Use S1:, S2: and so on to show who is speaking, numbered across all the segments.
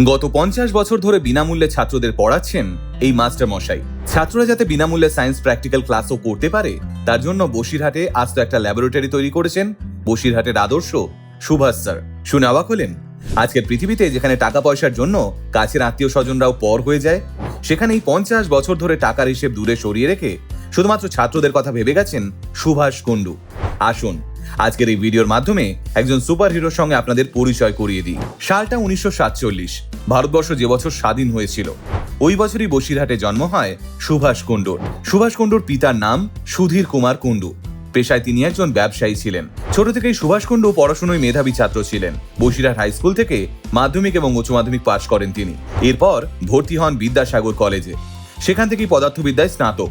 S1: গত পঞ্চাশ বছর ধরে বিনামূল্যে ছাত্রদের পড়াচ্ছেন এই মাস্টার মশাই ছাত্ররা যাতে বিনামূল্যে সায়েন্স প্র্যাকটিক্যাল ক্লাসও করতে পারে, তার জন্য বসিরহাটে আজ তো একটা ল্যাবরেটরি তৈরি করেছেন বসিরহাটের আদর্শ সুভাষ স্যার। শুনে অবাক হলেন, আজকের পৃথিবীতে যেখানে টাকা পয়সার জন্য কাছের আত্মীয় স্বজনরাও পর হয়ে যায় সেখানে এই পঞ্চাশ বছর ধরে টাকার হিসেব দূরে সরিয়ে রেখে শুধুমাত্র ছাত্রদের কথা ভেবে গেছেন সুভাষ কুণ্ডু। আসুন আজকের এই ভিডিওর মাধ্যমে একজন সুপার হিরোর সঙ্গে আপনাদের পরিচয় করিয়ে দিই। সালটা উনিশশো সাতচল্লিশ, ভারতবর্ষ যে বছর স্বাধীন হয়েছিল। ওই বছরই বসিরহাটে জন্ম হয় সুভাষ কুণ্ডুর। সুভাষ কুণ্ডুর পিতার নাম সুধীর কুমার কুণ্ডু। পেশায় তিনি একজন ব্যবসায়ী ছিলেন। ছোট থেকেই সুভাষ কুণ্ডু পড়াশোনায় মেধাবী ছাত্র ছিলেন। বসিরহাট হাই স্কুল থেকে মাধ্যমিক এবং উচ্চ মাধ্যমিক পাশ করেন তিনি। এরপর ভর্তি হন বিদ্যাসাগর কলেজে। সেখান থেকেই পদার্থবিদ্যায় স্নাতক।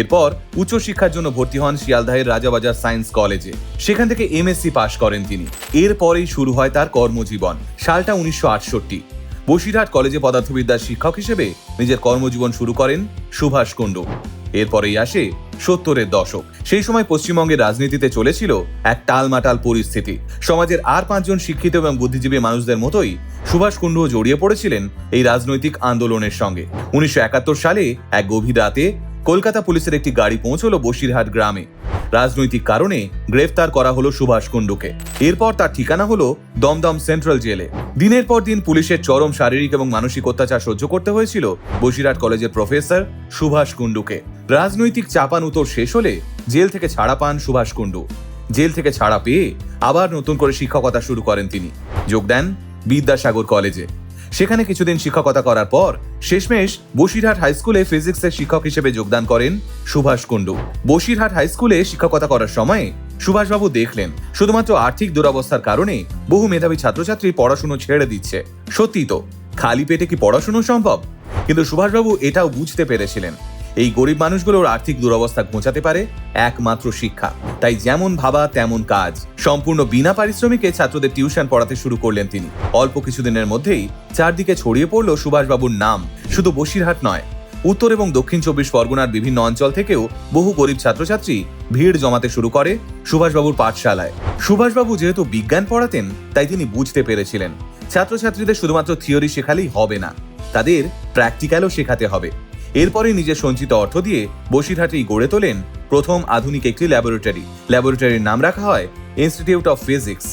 S1: এরপর উচ্চশিক্ষার জন্য ভর্তি হন শিয়ালদাহের রাজাবাজার সায়েন্স কলেজে। সেখান থেকে এমএসসি পাশ করেন তিনি। এরপরেই শুরু হয় তার কর্মজীবন, সালটা উনিশশো আটষট্টি। বসিরহাট কলেজে পদার্থবিদ্যার শিক্ষক হিসেবে নিজের কর্মজীবন শুরু করেন সুভাষ কুণ্ডু। এরপরেই আসে সত্তরের দশক। সেই সময় পশ্চিমবঙ্গের রাজনীতিতে চলেছিল এক টালমাটাল পরিস্থিতি। সমাজের আর পাঁচজন শিক্ষিত এবং বুদ্ধিজীবী মানুষদের মতোই সুভাষ কুণ্ডুও জড়িয়ে পড়েছিলেন এই রাজনৈতিক আন্দোলনের সঙ্গে। উনিশশো একাত্তর সালে এক গভীর রাতে কলকাতা পুলিশের একটি গাড়ি পৌঁছলো বসিরহাট গ্রামে। রাজনৈতিক কারণে গ্রেফতার করা হলো সুভাষ কুণ্ডুকে। এরপর তার ঠিকানা হলো দমদম সেন্ট্রাল জেলে। দিনের পর দিন পুলিশের চরম শারীরিক এবং মানসিক অত্যাচার সহ্য করতে হয়েছিল বসিরহাট কলেজের প্রফেসর সুভাষ কুণ্ডুকে। রাজনৈতিক চাপান উত্তর শেষ হলে জেল থেকে ছাড়া পান সুভাষ কুণ্ডু। জেল থেকে ছাড়া পেয়ে আবার নতুন করে শিক্ষকতা শুরু করেন তিনি। যোগ দেন বিদ্যাসাগর কলেজে। সেখানে কিছুদিন শিক্ষকতা করার পর শেষমেশ বসিরহাট হাই স্কুলে ফিজিক্সের শিক্ষক হিসেবে যোগদান করেন সুভাষ কুণ্ডু। বসিরহাট হাই স্কুলে শিক্ষকতা করার সময় সুভাষবাবু দেখলেন, শুধুমাত্র আর্থিক দুরবস্থার কারণে বহু মেধাবী ছাত্রছাত্রী পড়াশুনো ছেড়ে দিচ্ছে। সত্যি তো, খালি পেটে কি পড়াশুনো সম্ভব? কিন্তু সুভাষবাবু এটাও বুঝতে পেরেছিলেন। এই গরিব মানুষগুলোর আর্থিক দুরবস্থা ঘোচাতে পারে একমাত্র শিক্ষা। তাই যেমন ভাবা, তেমন কাজ। সম্পূর্ণ বিনা পারিশ্রমিকে ছাত্রদের টিউশন পড়াতে শুরু করলেন তিনি। অল্প কিছুদিনের মধ্যেই চারদিকে ছড়িয়ে পড়ল সুভাষবাবুর নাম। শুধু বসিরহাট নয়, উত্তর এবং দক্ষিণ চব্বিশ পরগনার বিভিন্ন অঞ্চল থেকেও বহু গরিব ছাত্রছাত্রী ভিড় জমাতে শুরু করে সুভাষবাবুর পাঠশালায়। সুভাষবাবু যেহেতু বিজ্ঞান পড়াতেন, তাই তিনি বুঝতে পেরেছিলেন। ছাত্রছাত্রীদের শুধুমাত্র থিওরি শেখালেই হবে না, তাদের প্র্যাকটিক্যালও শেখাতে হবে। এরপরে নিজের সঞ্চিত অর্থ দিয়ে বসিরহাটেই গড়ে তোলেন প্রথম আধুনিক একটি ল্যাবরেটরি। ল্যাবরেটরির নাম রাখা হয় ইনস্টিটিউট অফ ফিজিক্স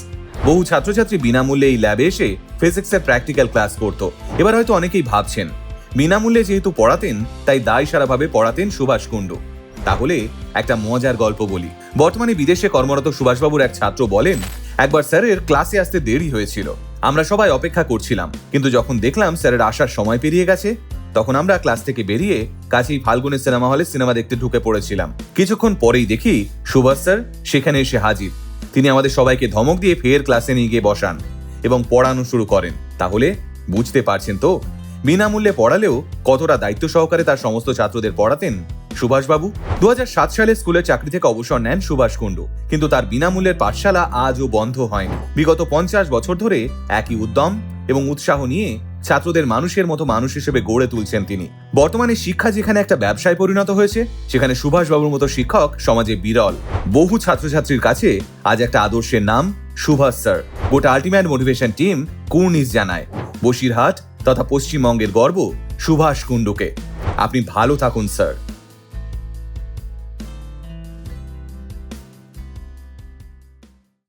S1: বহু ছাত্রছাত্রী বিনামূল্যে এই ল্যাবে এসে ফিজিক্সের প্র্যাকটিক্যাল ক্লাস করত। এবার হয়তো অনেকেই ভাবছেন, বিনামূল্যে যেহেতু পড়াতেন, তাই দায় সারাভাবে পড়াতেন সুভাষ কুণ্ডু। তাহলে একটা মজার গল্প বলি। বর্তমানে বিদেশে কর্মরত সুভাষবাবুর এক ছাত্র বলেন, একবার স্যারের ক্লাসে আসতে দেরি হয়েছিল। আমরা সবাই অপেক্ষা করছিলাম, কিন্তু যখন দেখলাম স্যারের আসার সময় পেরিয়ে গেছে তখন আমরা ক্লাস থেকে বেরিয়ে কাছেই ফাল্গুনের সিনেমা হলে সিনেমা দেখতে ঢুকে পড়েছিলাম। কিছুক্ষণ পরেই দেখি সুভাষ স্যার সেখানে এসে হাজির। তিনি আমাদের সবাইকে ধমক দিয়ে ফের ক্লাসে নিয়ে গিয়ে বসান এবং পড়ানো শুরু করেন। তাহলে বুঝতে পারছেন তো, বিনামূল্যে পড়ালেও কতটা দায়িত্ব সহকারে তার সমস্ত ছাত্রদের পড়াতেন সুভাষবাবু? দু সাত সালে স্কুলের চাকরি থেকে অবসর নেন সুভাষ কুণ্ডু। কিন্তু তার বিনামূল্যের পাঠশালা আজও বন্ধ হয়নি। বিগত পঞ্চাশ বছর ধরে একই উদ্যম এবং উৎসাহ নিয়ে ছাত্রদের মানুষের মতো মানুষ হিসেবে গড়ে তুলছেন তিনি। বর্তমানে শিক্ষা যেখানে একটা ব্যবসায় পরিণত হয়েছে, সেখানে সুভাষবাবুর মতো শিক্ষক সমাজে বিরল। বহু ছাত্রছাত্রীর কাছে আজ একটা আদর্শের নাম, সুভাষ স্যার। গোটা আল্টিমেট মোটিভেশন টিম কুর্নিস জানায়, বসিরহাট তথা পশ্চিমবঙ্গের গর্ব সুভাষ কুণ্ডুকে। আপনি ভালো থাকুন, স্যার।